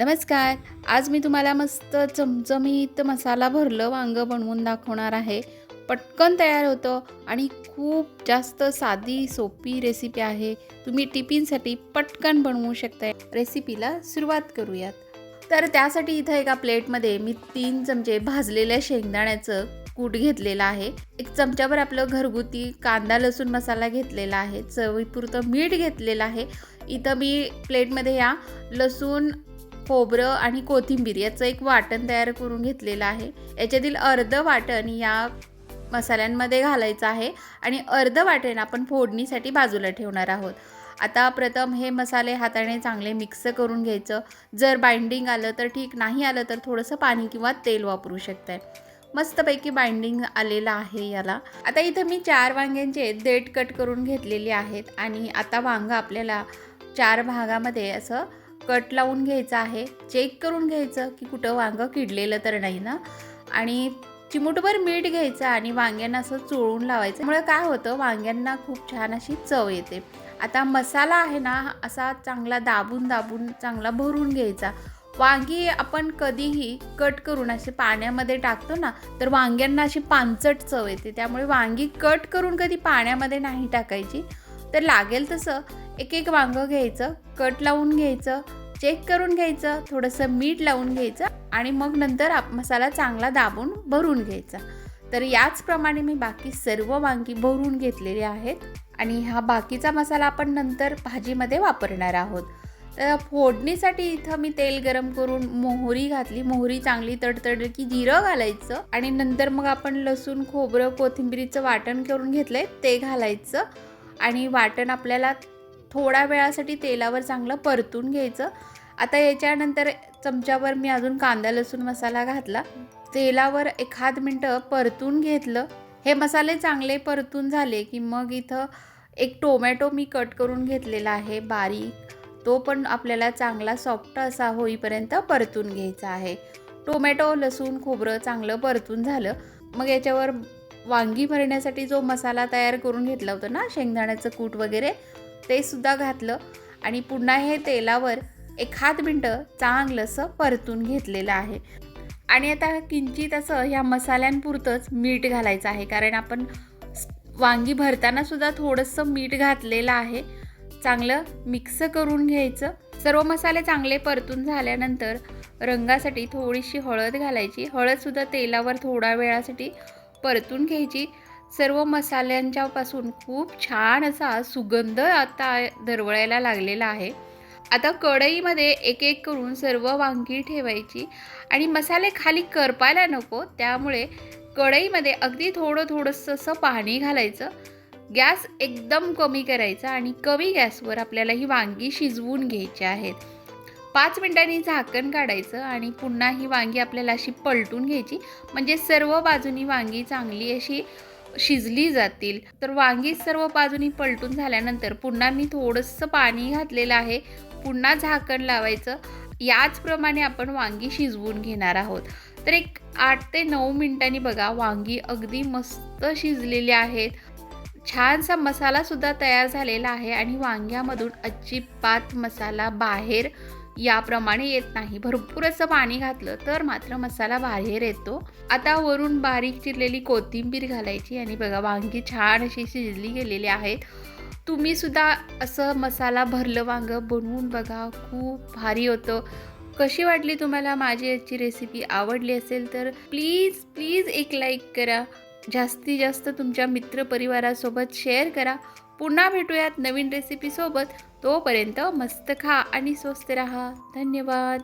नमस्कार. आज मी तुम्हाला मस्त चमचमीत मसाला भरलं वांगं बनवून दाखवणार आहे. पटकन तयार होतं आणि खूप जास्त साधी सोपी रेसिपी आहे. तुम्ही टिफिनसाठी पटकन बनवू शकता रेसिपीला सुरुवात करूयात. तर त्यासाठी इथं एका प्लेटमध्ये मी तीन चमचे भाजलेल्या शेंगदाण्याचं कूट घेतलेलं आहे. एक चमच्यावर आपलं घरगुती कांदा लसूण मसाला घेतलेला आहे. चवीपुरतं मीठ घेतलेलं आहे. इथं मी प्लेटमध्ये या लसूण खोबरं आणि कोथिंबीर याचं एक वाटण तयार करून घेतलेलं आहे. याच्यातील अर्ध वाटण या मसाल्यांमध्ये घालायचं आहे आणि अर्ध वाटण आपण फोडणीसाठी बाजूला ठेवणार आहोत. आता प्रथम हे मसाले हाताने चांगले मिक्स करून घ्यायचं. जर बाइंडिंग आलं तर ठीक नाही आलं तर थोडंसं पाणी किंवा तेल वापरू शकताय. मस्तपैकी बाइंडिंग आलेलं आहे याला. आता इथं मी चार वांग्यांचे देठ कट करून घेतलेले आहेत आणि आता वांगं आपल्याला चार भागामध्ये असं कट लावून घ्यायचं आहे. चेक करून घ्यायचं की कुठं वांगं किडलेलं तर नाही ना. आणि चिमूटभर मीठ घ्यायचं आणि वांग्यांना असं चोळून लावायचं. त्यामुळे काय होतं वांग्यांना खूप छान अशी चव येते. आता मसाला आहे ना असा चांगला दाबून दाबून चांगला भरून घ्यायचा. वांगी आपण कधीही कट करून असे पाण्यामध्ये टाकतो ना तर वांग्यांना अशी पांचट चव येते. त्यामुळे वांगी कट करून कधी पाण्यामध्ये नाही टाकायची. तर लागेल तसं एक एक वांगं घ्यायचं कट लावून घ्यायचं चेक करून घ्यायचं थोडंसं मीठ लावून घ्यायचं आणि मग नंतर आप मसाला चांगला दाबून भरून घ्यायचा. तर याचप्रमाणे मी बाकी सर्व वांगी भरून घेतलेली आहेत आणि हा बाकीचा मसाला आपण नंतर भाजीमध्ये वापरणार आहोत. तर फोडणीसाठी इथं मी तेल गरम करून मोहरी घातली. मोहरी चांगली तडतडली की जिरं घालायचं आणि नंतर मग आपण लसूण खोबरं कोथिंबिरीचं वाटण करून घेतलंय ते घालायचं आणि वाटण आपल्याला थोड्या वेळासाठी तेलावर चांगलं परतून घ्यायचं. आता याच्यानंतर चमच्यावर मी अजून कांदा लसूण मसाला घातला. तेलावर एखाद मिनटं परतून घेतलं. हे मसाले चांगले परतून झाले की मग इथं एक टोमॅटो मी कट करून घेतलेला आहे बारीक. तो पण आपल्याला चांगला सॉफ्ट असा होईपर्यंत परतून घ्यायचा आहे. टोमॅटो लसूण खोबरं चांगलं परतून झालं. मग याच्यावर वांगी भरण्यासाठी जो मसाला तयार करून घेतला होता ना शेंगदाण्याचं कूट वगैरे ते सुद्धा घातलं आणि पुन्हा हे तेलावर एखाद मिनटं चांगलंसं परतून घेतलेलं आहे. आणि आता किंचित असं ह्या मसाल्यांपुरतंच मीठ घालायचं आहे कारण आपण वांगी भरताना सुद्धा थोडंसं मीठ घातलेलं आहे. चांगलं मिक्स करून घ्यायचं. सर्व मसाले चांगले परतून झाल्यानंतर रंगासाठी थोडीशी हळद घालायची. हळदसुद्धा तेलावर थोडा वेळासाठी परतून घ्यायची. सर्व मसाल्यांच्यापासून खूप छान असा सुगंध आता दरवळायला लागलेला आहे. आता कढईमध्ये एक एक करून सर्व वांगी ठेवायची आणि मसाले खाली करपायला नको त्यामुळे कढईमध्ये अगदी थोडं थोडंसं असं पाणी घालायचं. गॅस एकदम कमी करायचा आणि कमी गॅसवर आपल्याला ही वांगी शिजवून घ्यायची आहेत. पाच मिनिटांनी झाकण काढायचं आणि पुन्हा ही वांगी आपल्याला अशी पलटून घ्यायची. म्हणजे सर्व बाजूनी वांगी चांगली अशी शिजली जातील. तर वांगी सर्व बाजूनी पलटून झाल्यानंतर पुन्हा मी थोडंसं पाणी घातलेलं आहे. पुन्हा झाकण लावायचं. याचप्रमाणे आपण वांगी शिजवून घेणार आहोत. तर एक आठ ते नऊ मिनिटांनी बघा वांगी अगदी मस्त शिजलेली आहेत. छानसा मसालासुद्धा तयार झालेला आहे आणि वांग्यामधून अजिबात मसाला बाहेर याप्रमाणे येत नाही. भरपूर असं पाणी घातलं तर मात्र मसाला बाहेर येतो. आता वरून बारीक चिरलेली कोथिंबीर घालायची आणि बघा वांगी छान अशी शिजली गेलेली आहेत. तुम्ही सुद्धा असं मसाला भरलं वांगं बनवून बघा खूप भारी होतं. कशी वाटली तुम्हाला माझी याची रेसिपी आवडली असेल तर प्लीज प्लीज एक लाईक करा. जास्तीत जास्त तुमच्या मित्रपरिवारासोबत शेअर करा. पुन्हा भेटूयात नवीन रेसिपीसोबत तोपर्यंत मस्त खा आणि स्वस्त रहा. धन्यवाद.